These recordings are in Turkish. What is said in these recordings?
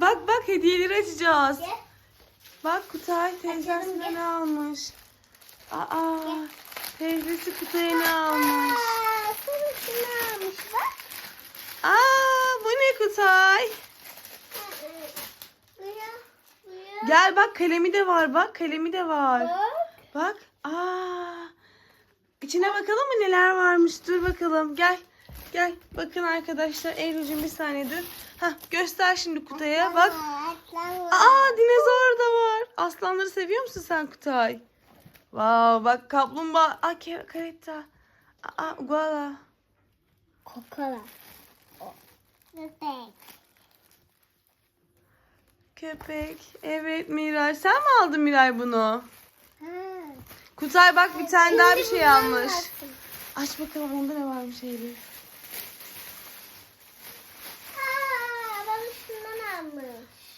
Bak bak bak hediyeleri açacağız. Gel. Bak Kutay teyzesine ne almış. Aa teyzesi Kutay'a ne almış. Aa, almış bak. Aa bu ne Kutay? Gel bak kalemi de var bak kalemi de var. Bak. Bak. Aa. İçine bakalım mı neler varmış? Dur bakalım. Gel. Gel. Bakın arkadaşlar. Eylül'cüm bir saniye dur. Hah göster şimdi Kutay'a. Bak. Aa dinozor da var. Aslanları seviyor musun sen Kutay? Wow, bak kaplumbağa. Aa karetta. Aa guala. Kokola. Köpek. Köpek. Evet Miray. Sen mi aldın Miray bunu? Kutay bak bir tane daha bir şey almış. Aç bakalım onda ne varmış Eylül. Aa, bana şundan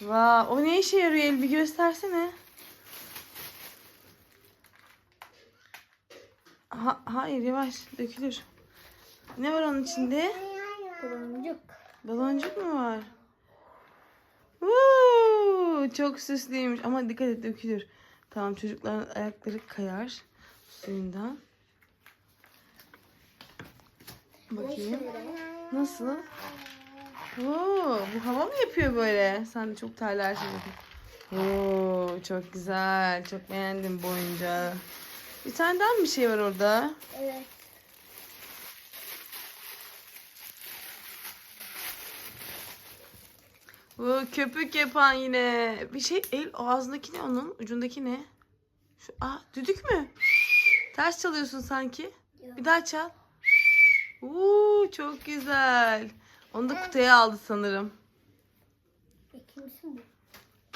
Vay, o ne işe yarıyor Eylül bir göstersene. Ha, hayır yavaş dökülür. Ne var onun içinde? Baloncuk. Baloncuk mu var? Woo, çok süslüymüş ama dikkat et dökülür. Tamam çocukların ayakları kayar suyundan. Bakayım. Nasıl? Oo, bu hava mı yapıyor böyle? Sen de çok terlersin. Oo, çok güzel. Çok beğendim bu oyuncağı. Bir tane daha mı bir şey var orada? Evet. Bu köpük yapan yine. Bir şey el ağzındaki ne onun? Ucundaki ne? Şu aa düdük mü? Ters çalıyorsun sanki. Yok. Bir daha çal. Oo çok güzel. Onu da kutuya aldı sanırım. İkincisi bu.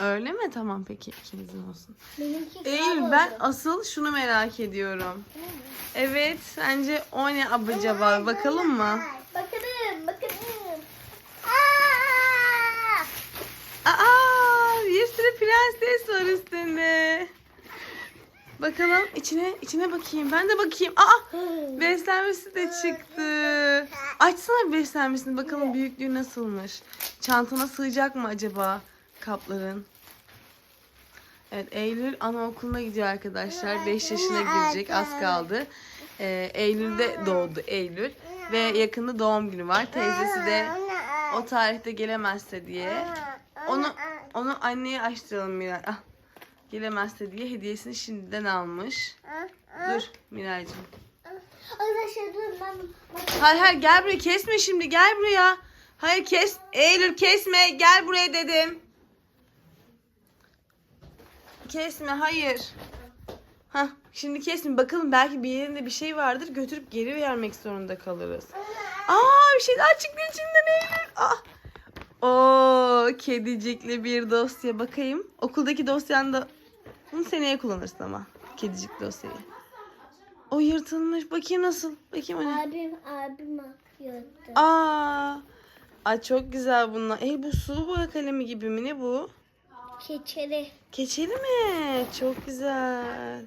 Öyle mi? Tamam peki ikinizin olsun. Benimki kral ben oldu. asıl şunu merak ediyorum. Değil mi? Evet sence o ne acaba? Bakalım mı? Bakalım, bakalım. Aa! Aa bir sürü prenses var üstünde. Bakalım içine içine bakayım. Ben de bakayım. Aa beslenmesi de çıktı. Açsana beslenmesini bakalım büyüklüğü nasılmış. Çantana sığacak mı acaba kapların? Evet Eylül anaokuluna gidiyor arkadaşlar. 5 yaşına girecek az kaldı. Ee, Eylül'de doğdu Eylül. Ve yakında doğum günü var. Teyzesi de o tarihte gelemezse diye onu onu anneye açtıralım Miray. Ah, gelemezse diye hediyesini şimdiden almış. Dur Miraycığım. Arkadaşlar dur ben Hayır hayır gel buraya kesme şimdi gel buraya. Hayır kes. Eylül kesme gel buraya dedim. Kesme hayır. Hah şimdi kesme bakalım belki bir yerinde bir şey vardır götürüp geri vermek zorunda kalırız. Aa bir şey daha çıktı içinden Eylül. Ah. Oo kedicikli bir dosya bakayım. Okuldaki dosyan da bunu seneye kullanırsın ama kedicik dosyayı. O yırtılmış. Bakayım nasıl? Bakayım o ne? abim abim yapıyordu. Aa. Ay çok güzel bunlar. Ey bu sulu boya kalemi gibi mi ne bu? Keçeli. Keçeli mi? Çok güzel.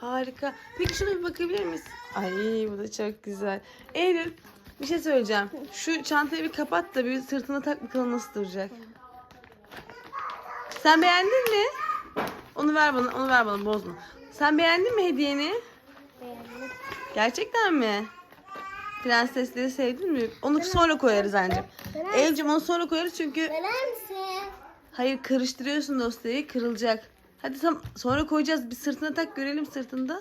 Harika. Peki şuna bir bakabilir miyiz? Ay bu da çok güzel. Eylül bir şey söyleyeceğim. Şu çantayı bir kapat da bir sırtına tak bakalım nasıl duracak. Sen beğendin mi? Onu ver bana, onu ver bana bozma. Sen beğendin mi hediyeni? Beğendim. Gerçekten mi? Prensesleri sevdin mi? Onu sonra koyarız. Verer, Eylül'cüm onu sonra koyarız çünkü verer misin? hayır karıştırıyorsun dosyayı kırılacak. Hadi tam sonra koyacağız. Bir sırtına tak görelim sırtında.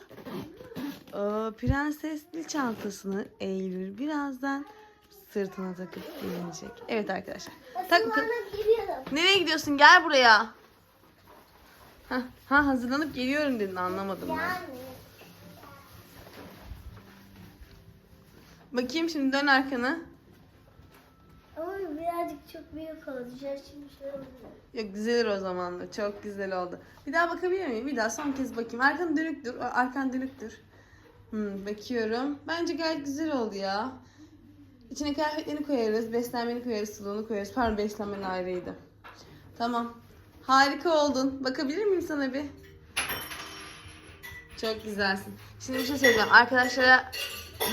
Aa, prensesli çantasını Eylül birazdan sırtına takıp giyinecek. Evet arkadaşlar. Tak bakalım. Nereye gidiyorsun? Gel buraya. Hah, ha hazırlanıp geliyorum dedin anlamadım ben. Bakayım şimdi dön arkana. Ama birazcık çok büyük olacak. Şimdi şöyle. Yok güzel o zaman da. Çok güzel oldu. Bir daha bakabilir miyim? Bir daha son kez bakayım. Arkan dönük dur. Arkan dönük dur. Hmm, bakıyorum. Bence gayet güzel oldu ya. İçine kıyafetlerini koyarız. Beslenmeni koyarız. Suluğunu koyarız. Pardon beslenmen ayrıydı. Tamam. Harika oldun. Bakabilir miyim sana bir? Çok güzelsin. Şimdi bir şey söyleyeceğim. Arkadaşlara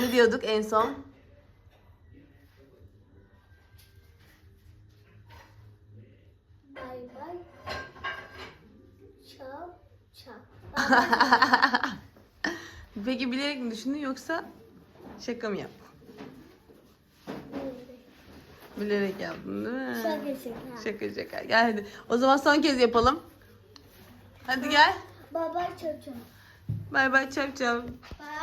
ne diyorduk en son? Bay. Çap. Çap. Peki bilerek mi düşündün yoksa şaka mı yaptın? Bilerek yaptın değil mi? Şaka şaka. Şaka şaka. Gel hadi. O zaman son kez yapalım. Hadi gel. Baba çap çap. Bay bay çap çap. Bay.